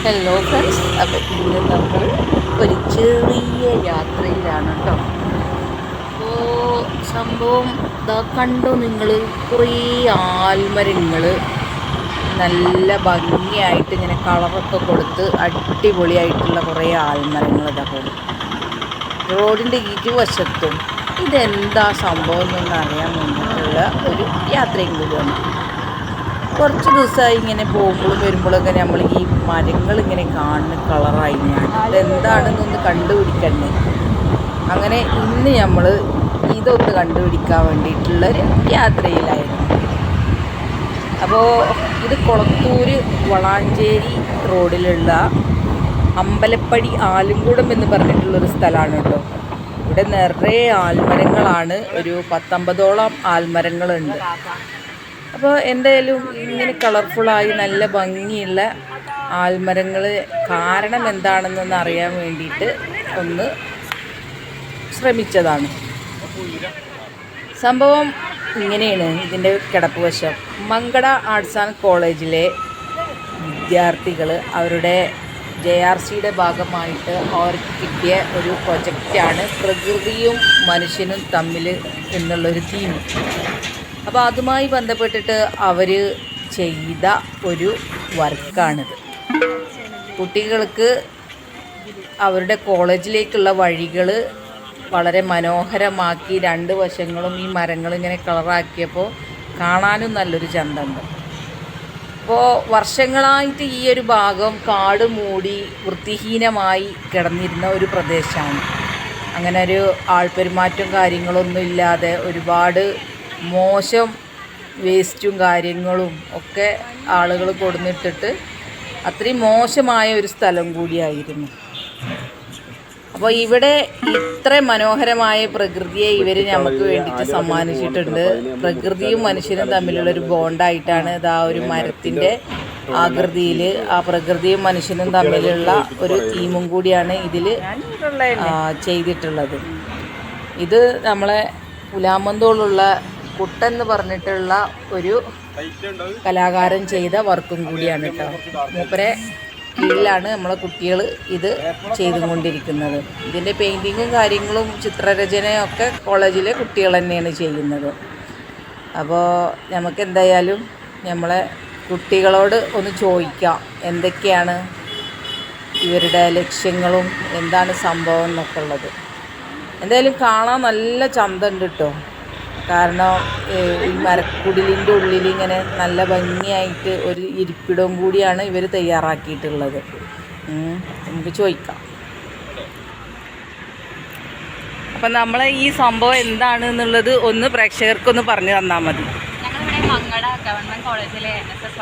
Hello friends അപ്പം ഇന്ന് നമ്മൾ ഒരു ചെറിയ യാത്രയിലാണ് കേട്ടോ അപ്പോൾ സംഭവം ഇതാ കണ്ടോ നിങ്ങൾ കുറേ ആൽമരങ്ങൾ നല്ല ഭംഗിയായിട്ട് ഇങ്ങനെ കളറൊക്കെ കൊടുത്ത് അടിപൊളിയായിട്ടുള്ള കുറേ ആൽമരങ്ങൾ ഇതാ പോകും റോഡിന്റെ ഇരുവശത്തും ഇതെന്താ സംഭവം എന്നൊന്ന് അറിയാൻ വേണ്ടിയിട്ടുള്ള ഒരു യാത്രയും കൂടിയാണ് കുറച്ച് ദിവസമായി ഇങ്ങനെ പോകുമ്പോഴും വരുമ്പോഴൊക്കെ നമ്മൾ ഈ മരങ്ങൾ ഇങ്ങനെ കാണുന്ന കളറായി ഞാൻ. ഇതെന്താണെന്നൊന്ന് കണ്ടുപിടിക്കണ്ടേ? അങ്ങനെ ഇന്ന് നമ്മൾ ഇതൊന്ന് കണ്ടുപിടിക്കാൻ വേണ്ടിയിട്ടുള്ളൊരു യാത്രയിലായിരുന്നു. അപ്പോൾ ഇത് കൊളത്തൂര് വളാഞ്ചേരി റോഡിലുള്ള അമ്പലപ്പടി ആലുംകൂടം എന്ന് പറഞ്ഞിട്ടുള്ളൊരു സ്ഥലമാണ് കേട്ടോ. ഇവിടെ നിറയെ ആൽമരങ്ങളാണ്. ഒരു പത്തൊമ്പതോളം ആൽമരങ്ങളുണ്ട്. അപ്പോൾ എന്തായാലും ഇങ്ങനെ കളർഫുള്ളായി നല്ല ഭംഗിയുള്ള ആൽമരങ്ങൾ കാരണം എന്താണെന്നൊന്ന് അറിയാൻ വേണ്ടിയിട്ട് ഒന്ന് ശ്രമിച്ചതാണ്. സംഭവം ഇങ്ങനെയാണ് ഇതിന്റെ കിടപ്പ് വശം. മങ്കട ആർട്സ് ആൻഡ് കോളേജിലെ വിദ്യാർത്ഥികൾ അവരുടെ ജെ ആർ സിയുടെ ഭാഗമായിട്ട് അവർക്ക് കിട്ടിയ ഒരു പ്രൊജക്റ്റാണ് പ്രകൃതിയും മനുഷ്യനും തമ്മിൽ എന്നുള്ളൊരു തീം അപ്പോൾ അതുമായി ബന്ധപ്പെട്ടിട്ട് അവർ ചെയ്ത ഒരു വർക്കാണിത്. കുട്ടികൾക്ക് അവരുടെ കോളേജിലേക്കുള്ള വഴികൾ വളരെ മനോഹരമാക്കി രണ്ട് വശങ്ങളും ഈ മരങ്ങൾ ഇങ്ങനെ കളറാക്കിയപ്പോൾ കാണാനും നല്ലൊരു ചന്തമുണ്ട്. അപ്പോൾ വർഷങ്ങളായിട്ട് ഈ ഒരു ഭാഗം കാട് മൂടി വൃത്തിഹീനമായി കിടന്നിരുന്ന ഒരു പ്രദേശമാണ്. അങ്ങനെ ഒരു ആൾപെരുമാറ്റം കാര്യങ്ങളൊന്നും ഇല്ലാതെ ഒരുപാട് മോശം വേസ്റ്റും കാര്യങ്ങളും ഒക്കെ ആളുകൾ കൊടുന്നിട്ടിട്ട് അത്രയും മോശമായ ഒരു സ്ഥലം കൂടിയായിരുന്നു. അപ്പോൾ ഇവിടെ ഇത്ര മനോഹരമായ പ്രകൃതിയെ ഇവർ നമുക്ക് വേണ്ടിയിട്ട് സമ്മാനിച്ചിട്ടുണ്ട്. പ്രകൃതിയും മനുഷ്യനും തമ്മിലുള്ള ഒരു ബോണ്ടായിട്ടാണ് ഇതാ ഒരു മരത്തിന്റെ ആകൃതിയിൽ ആ പ്രകൃതിയും മനുഷ്യനും തമ്മിലുള്ള ഒരു തീമും കൂടിയാണ് ഇതിൽ ചെയ്തിട്ടുള്ളത്. ഇത് നമ്മളെ പുലാമന്തോളുള്ള കുട്ടെന്ന് പറഞ്ഞിട്ടുള്ള ഒരു കലാകാരൻ ചെയ്ത വർക്കും കൂടിയാണ് കേട്ടോ. മൂപ്പരെ കീഴിലാണ് നമ്മളെ കുട്ടികൾ ഇത് ചെയ്തുകൊണ്ടിരിക്കുന്നത്. ഇതിന്റെ പെയിന്റിങ്ങും കാര്യങ്ങളും ചിത്രരചനയും ഒക്കെ കോളേജിലെ കുട്ടികൾ തന്നെയാണ് ചെയ്യുന്നത്. അപ്പോൾ നമുക്ക് എന്തായാലും നമ്മളെ കുട്ടികളോട് ഒന്ന് ചോദിക്കാം എന്തൊക്കെയാണ് ഇവരുടെ ലക്ഷ്യങ്ങളും എന്താണ് സംഭവം എന്നൊക്കെ ഉള്ളത്. എന്തായാലും കാണാൻ നല്ല ചന്തമുണ്ട് കേട്ടോ. കാരണം ഈ മരക്കുടിലിന്റെ ഉള്ളിൽ ഇങ്ങനെ നല്ല ഭംഗിയായിട്ട് ഒരു ഇരിപ്പിടവും കൂടിയാണ് ഇവർ തയ്യാറാക്കിയിട്ടുള്ളത്. നമുക്ക് ചോദിക്കാം. അപ്പം നമ്മളെ ഈ സംഭവം എന്താണ് എന്നുള്ളത് ഒന്ന് പ്രേക്ഷകർക്കൊന്ന് പറഞ്ഞു തന്നാൽ മതി. ഞങ്ങളിവിടെ ഗവൺമെന്റ് കോളേജിലെ എൻ എസ് എസ്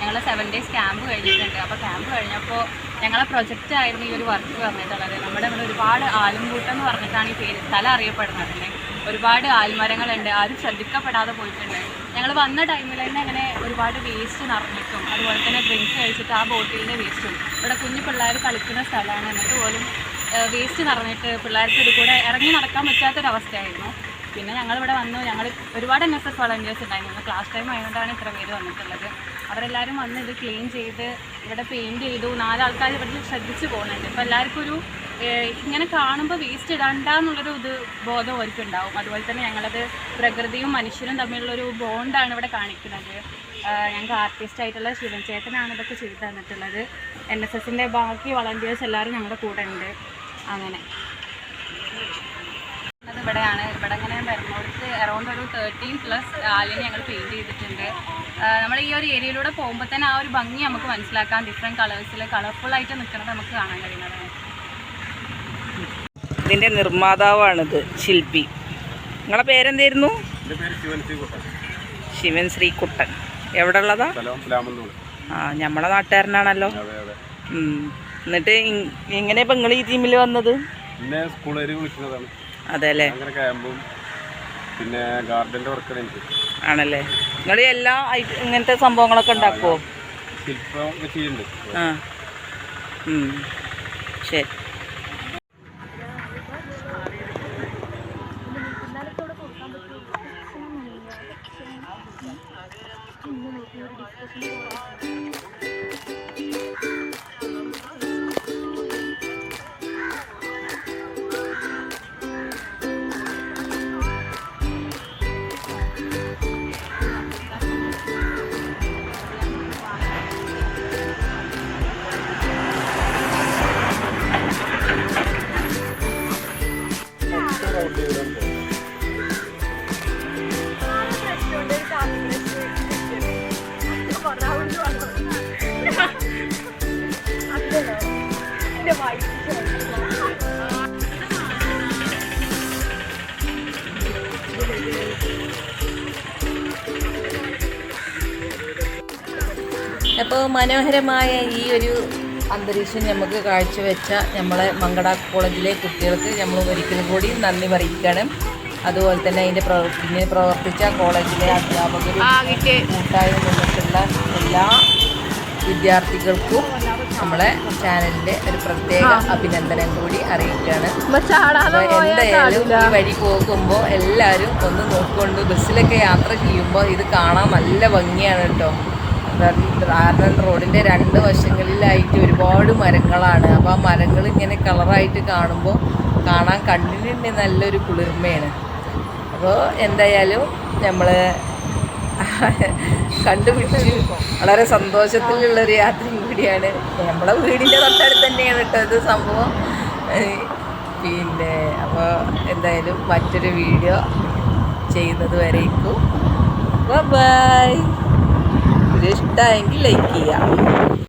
ഞങ്ങൾ സെവൻ ഡേയ്സ് ക്യാമ്പ് കഴിഞ്ഞിട്ടുണ്ട്. അപ്പോൾ ക്യാമ്പ് കഴിഞ്ഞപ്പോൾ ഞങ്ങളെ പ്രൊജക്റ്റ് ആയിരുന്നു ഈ ഒരു വർക്ക് പറഞ്ഞിട്ടുള്ളത്. നമ്മുടെ ഇവിടെ ഒരുപാട് ആലുംകൂട്ടം എന്ന് പറഞ്ഞിട്ടാണ് ഈ പേര്. സ്ഥലം അറിയപ്പെടുന്നത്. ഒരുപാട് ആൽമരങ്ങളുണ്ട്. ആരും ശ്രദ്ധിക്കപ്പെടാതെ പോയിട്ടുണ്ട്. ഞങ്ങൾ വന്ന ടൈമിൽ തന്നെ അങ്ങനെ ഒരുപാട് വേസ്റ്റ് നിറഞ്ഞിട്ടും അതുപോലെ തന്നെ ഡ്രിങ്ക്സ് കഴിച്ചിട്ട് ആ ബോട്ടിലിന്റെ വേസ്റ്റും ഇവിടെ കുഞ്ഞു പിള്ളേർ കളിക്കുന്ന സ്ഥലമാണ്. എന്നിട്ട് പോലും വേസ്റ്റ് നിറഞ്ഞിട്ട് പിള്ളേർക്ക് ഇത് കൂടെ ഇറങ്ങി നടക്കാൻ പറ്റാത്തൊരവസ്ഥയായിരുന്നു. പിന്നെ ഞങ്ങളിവിടെ വന്നു. ഞങ്ങൾ ഒരുപാട് എൻ എസ് എസ് വളണ്ടിയേഴ്സ് ഉണ്ടായിരുന്നു. ക്ലാസ് ടൈം ആയതുകൊണ്ടാണ് ഇത്ര പേര് വന്നിട്ടുള്ളത്. അവരെല്ലാവരും വന്ന് ഇത് ക്ലീൻ ചെയ്ത് ഇവിടെ പെയിന്റ് ചെയ്തു. നാലാൾക്കാർ ഇവിടെ ശ്രദ്ധിച്ച് പോകുന്നുണ്ട്. ഇപ്പോൾ എല്ലാവർക്കും ഒരു ഇങ്ങനെ കാണുമ്പോൾ വേസ്റ്റ് ഇടണ്ടെന്നുള്ളൊരു ഇത് ബോധം അവർക്ക് ഉണ്ടാവും അതുപോലെ തന്നെ ഞങ്ങളത് പ്രകൃതിയും മനുഷ്യരും തമ്മിലുള്ളൊരു ബോണ്ടാണ് ഇവിടെ കാണിക്കുന്നത്. ഞങ്ങൾക്ക് ആർട്ടിസ്റ്റ് ആയിട്ടുള്ള ശിവൻ ചേട്ടനാണ് ഇതൊക്കെ ചെയ്തു തന്നിട്ടുള്ളത്. എൻ എസ് എസിന്റെ ബാക്കി വളണ്ടിയേഴ്സ് എല്ലാവരും ഞങ്ങളുടെ കൂടെ ഉണ്ട്. അങ്ങനെ. ഇവിടെയാണ്. ഇവിടെ ഇങ്ങനെ വരുന്നോടത്ത് അറൗണ്ട് ഒരു തേർട്ടീൻ പ്ലസ് ആലിനെ ഞങ്ങൾ പെയിന്റ് ചെയ്തിട്ടുണ്ട്. നമ്മൾ ഈ ഒരു ഏരിയയിലൂടെ പോകുമ്പോൾ തന്നെ ആ ഒരു ഭംഗി നമുക്ക് മനസ്സിലാക്കാം. ഡിഫറെന്റ് കളേഴ്സിൽ കളർഫുൾ ആയിട്ട് നിൽക്കുന്നത് നമുക്ക് കാണാൻ കഴിയുന്നതാണ്. ഇതിന്റെ നിർമ്മാതാവാണിത് ശില്പി. നിങ്ങളെ പേരെന്തായിരുന്നു? ശിവൻ കുട്ടൻ ശിവൻ ശ്രീകുട്ടൻ. എവിടെ ഉള്ളതാ ആ നമ്മളെ നാട്ടുകാരനാണല്ലോ. എന്നിട്ട് എങ്ങനെയാ എങ്ങനെ ഇപ്പം നിങ്ങൾ ഈ ടീമിൽ വന്നത്? പിന്നെ സ്കൂളുകാർ വിളിക്കുന്നതാണ് അതെ അല്ലേ? പിന്നെ ഗാർഡന്റെ വർക്ക് ആണല്ലേ? നിങ്ങൾ എല്ലാ ഇങ്ങനത്തെ സംഭവങ്ങളൊക്കെ ഉണ്ടാക്കുമോ ശില്പം ചെയ്യുന്നുണ്ട്. ആ. ഉം. ശരി മനോഹരമായ ഈ ഒരു അന്തരീക്ഷം നമുക്ക് കാഴ്ചവെച്ച നമ്മളെ മങ്കട കോളേജിലെ കുട്ടികൾക്ക് നമ്മൾ ഒരിക്കലും കൂടി നന്ദി അറിയിക്കണം അതുപോലെ തന്നെ അതിന്റെ പ്രവർത്തി ഇതിന് പ്രവർത്തിച്ച കോളേജിലെ അധ്യാപകരും കൂട്ടായി നിന്നിട്ടുള്ള എല്ലാ വിദ്യാർത്ഥികൾക്കും നമ്മളെ ചാനലിന്റെ ഒരു പ്രത്യേക അഭിനന്ദനം കൂടി അറിയിക്കുകയാണ്. അപ്പോൾ എന്തായാലും ഈ വഴി പോകുമ്പോൾ എല്ലാവരും ഒന്ന് നോക്കിക്കൊണ്ട് ബസ്സിലൊക്കെ യാത്ര ചെയ്യുമ്പോൾ ഇത് കാണാൻ നല്ല ഭംഗിയാണ് കേട്ടോ. കാരണം റോഡിന്റെ രണ്ട് വശങ്ങളിലായിട്ട് ഒരുപാട് മരങ്ങളാണ്. അപ്പോൾ ആ മരങ്ങൾ ഇങ്ങനെ കളറായിട്ട് കാണുമ്പോൾ കാണാൻ കണ്ണിന് നല്ലൊരു കുളിർമയാണ്. അപ്പോൾ എന്തായാലും നമ്മൾ കണ്ടുപിടിച്ച് വളരെ സന്തോഷത്തിലുള്ളൊരു യാത്രയും കൂടിയാണ്. നമ്മളെ വീടിന്റെ തൊട്ടടുത്ത് തന്നെയാണ് കേട്ടോ ഇത് സംഭവം. പിന്നെ അപ്പോൾ എന്തായാലും മറ്റൊരു വീഡിയോ ചെയ്യുന്നത് വരേക്കും. ബൈ ഇത് ഇഷ്ടമായെങ്കിൽ ലൈക്ക് ചെയ്യാം